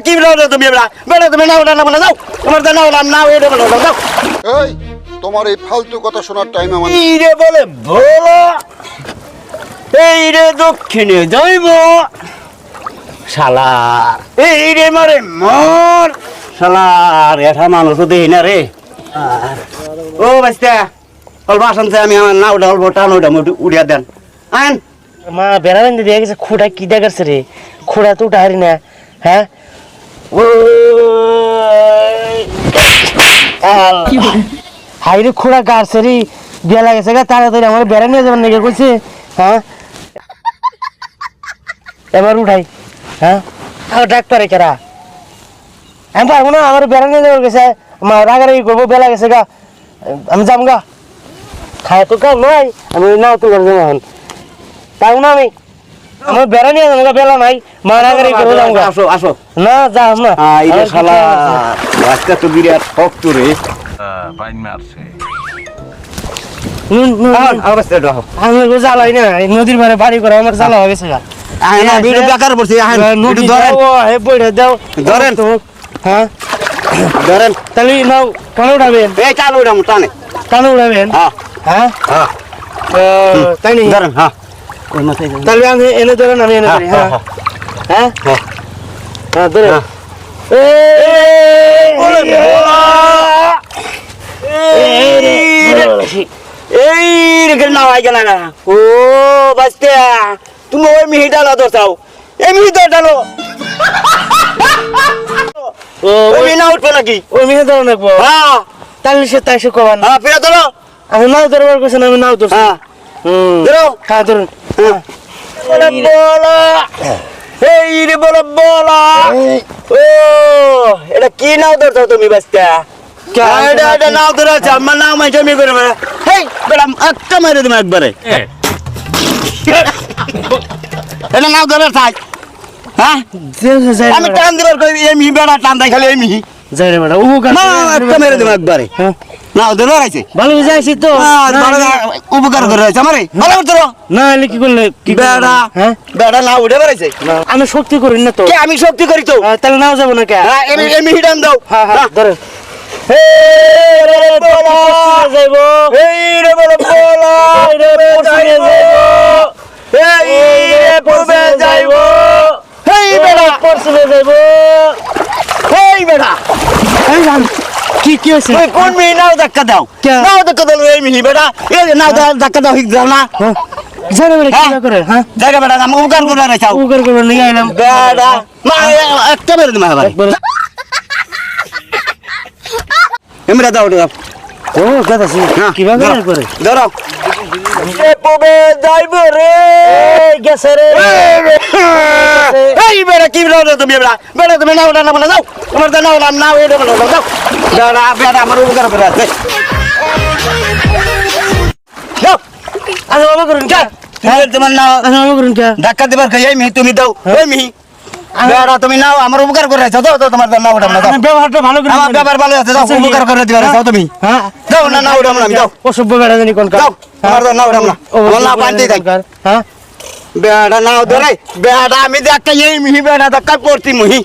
কি বেড়া তুমি বেড়া বেড়া তুমি নাও না না যাও তোমার তো নাও না নাও এটা বলো যাও এই তোমার এই ফালতু কথা শোনার টাইম আমার এই রে বলে বলো এই রে দক্ষিণে যাইব শালার এই রে মারে মর শালার এটা মানুষ দেই না রে। ও বাস্তা অল্প আসানছে আমি আমার না ওটা অল্প টান ওটা উড়িয়া দেন। আইন মা বেড়া দিয়ে গেছে খুঁড়া কি দেখাচ্ছে রে? খুঁড়া তো উঠাহারি না হ্যাঁ? হাই রে খুঁড়া গাড়ছে রে বিয়া লাগেছে গা, তাড়াতাড়ি আমার বেড়া নিয়ে যাবেন নাকি কইছে? হ্যাঁ? এবার উঠাই হ্যাঁ? আর ডাক্তারে কেরা? আমি পারব না, আমার বেড়া নিয়ে যাবার গেছে। মা, রাগারাগি করব বেলা গেছে গা। আমি যাম গা। খায় তো কাম নয় আমি নাও তো করে যাব এখন। পারব না আমি। আমার বেড়া নিয়ে যাব বেলা নাই। মা রাগারাগি করব যাব। আসো আসো না যাম না। আই রে আমার শালা। আজকে তো বিরাট শক্ত রে বাইন মারছে। নদীর পারে বাড়ি করে আমার জ্বালা। আয় না ভিডিও বেকার পড়ছি নদী একটু ধরেন বইটা দাও। ধরেন। তো, হ্যাঁ? ধরেন। তাহলে নাও কানে উঠাবেন। এই চালু উঠাম টানে। কানে উঠাবেন। হ্যাঁ। হ্যাঁ? হ্যাঁ। তাই নি ধরেন হ্যাঁ। ওই মাথায় তাহলে আমি এনে ধরেন আমি এনে ধরি হ্যাঁ। হ্যাঁ হ্যাঁ। হ্যাঁ। ধরে। হ্যাঁ। এই রে না হয় কেন না ও বাস্তে তুমি ওই মিহি ডালো দোসাও এই মিহি ওই মিহি না উঠবে নাকি? ওই মেয়ে ধরে নেব হ্যাঁ। তাহলে সে তাই সে কবান। হ্যাঁ ফিরে ধরো। আমি নাও ধরবার না আমি নাও ধরছি। হ্যাঁ। ধরো। হ্যাঁ ধরুন। হ্যাঁ এটা কি নাও ধরছো তুমি এটা এটা নাও ধরেছে। আমার নাম আমি করে হেই বেড়া একটা মেরে তুমি একবারে। এটা নাও ধরে থাক। হ্যাঁ? আমি টান দিবার কই? এই মিহি বেড়া টান দেয় খালি এই মিহি যাই রে বেটা ও একটা মেরে দেবো একবারে। হ্যাঁ। ধরে রাখছে ভালো যাইছি তো। উপকার করে রাখছে আমারে। ভালো করতে। না এলে কি করলে কি বেড়া হ্যাঁ? বেড়া না উঠে বেড়াইছে। আমি শক্তি করি না তো। কে আমি শক্তি করি তো? আহ, তাহলে নাও যাব না কে? হ্যাঁ এমি এমি হিডান দাও। হ্যাঁ হ্যাঁ ধরে। হে রে বলা যাইবো। এই রে বলা বলা রে পশ্চিমে যাইবো। এই রে পূর্বে যাইব। হেই বেড়া। পশ্চিমে যাইবো। হেই বেড়া। এই জান, কি কি হয়েছে? তুই কোন মিহি নাও ধাক্কা দাও? নাও ধাক্কা দাও এই মিহি বেড়া এই নাও ধাক্কা দাও হিক দাও না। হ্যাঁ, জানে বেটা কি হ্যাঁ। করে হ্যাঁ? জায়গা বেড়া আমি উপকার করে রাখাও উগার করে নিয়ে আইলাম। বেড়া মা একটা মেরে দিমা একবার। এমরা দাও দাও। ও গাদাছি হ্যাঁ, কীভাবে করে ধরো। পবে যাইব রে? এই গেছে রে। এই বেড়া কি বেড়া তুমি বেড়া? বেড়া তুমি নাও না না যাও তোমার নাও না নাও এটা বলো যাও বেড়া বেড়া আমার উপকার করে আছে। আচ্ছা বাবা করুন কে? হ্যাঁ। তোমার নাও বাবা করুন কে? ধাক্কা দিবার খাই মিহি তুমি দাও। মিহি। বেড়া তুমি নাও আমার উপকার করে আছো তো তো তোমার নাও ওটা না ব্যবহারটা ভালো করে আমার ব্যবহার ভালো আছে যাও আচ্ছা, উপকার করে দিবা আছো তুমি। হ্যাঁ দাও না না ওটা আমি দাও অসভ্য বেড়া জানি কোন দাও আমার নাও ওটা না। বল না পান্তি দেখ হ্যাঁ। বেড়া নাও ধরে বেড়া আমি দেখা এই মিহি বেড়া ধাক্কা করছি মুহি।